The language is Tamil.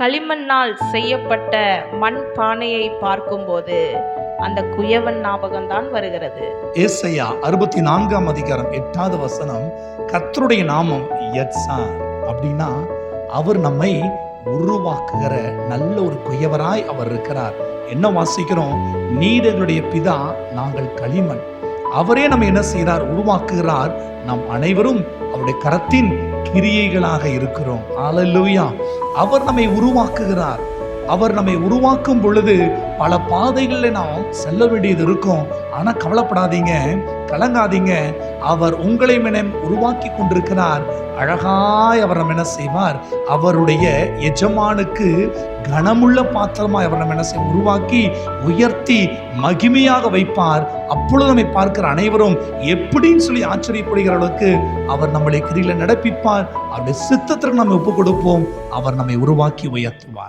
களிமண்ணால் செய்யப்பட்ட மண் பானையை பார்க்கும்போது அந்த குயவன் ஞாபகம்தான் வருகிறது. ஏசையா அறுபத்தி நான்காம் அதிகாரம் எட்டாவது வசனம் கர்த்தருடைய நாமம் யட்சார் அப்படின்னா அவர் நம்மை உருவாக்குகிற நல்ல ஒரு குயவராய் அவர் இருக்கிறார். என்ன வாசிக்கிறோம்? நீடர்களுடைய பிதா நாங்கள் களிமண். அவரே நம்ம என்ன செய்கிறார்? உருவாக்குகிறார். நாம் அனைவரும் அவருடைய கரத்தின் கிரியைகளாக இருக்கிறோம். அல்லேலூயா அவர் நம்மை உருவாக்குகிறார். அவர் நம்மை உருவாக்கும் பொழுது பல பாதைகளில் நாம் செல்ல வேண்டியது இருக்கும். ஆனால் கவலைப்படாதீங்க கலங்காதீங்க. அவர் உங்களை மனம் உருவாக்கி கொண்டிருக்கிறார். அழகாய் அவர் நம்ம என்ன செய்வார்? அவருடைய எஜமானுக்கு கனமுள்ள பாத்திரமாய் அவர் நம்ம என்ன செய்ய உருவாக்கி உயர்த்தி மகிமையாக வைப்பார். அப்பொழுது நம்மை பார்க்கிற அனைவரும் எப்படின்னு சொல்லி ஆச்சரியப்படுகிற அளவுக்கு அவர் நம்மளை கிரியில நடப்பிப்பார். அவருடைய சித்தத்திற்கு நம்ம ஒப்புக் கொடுப்போம். அவர் நம்மை உருவாக்கி உயர்த்துவார்.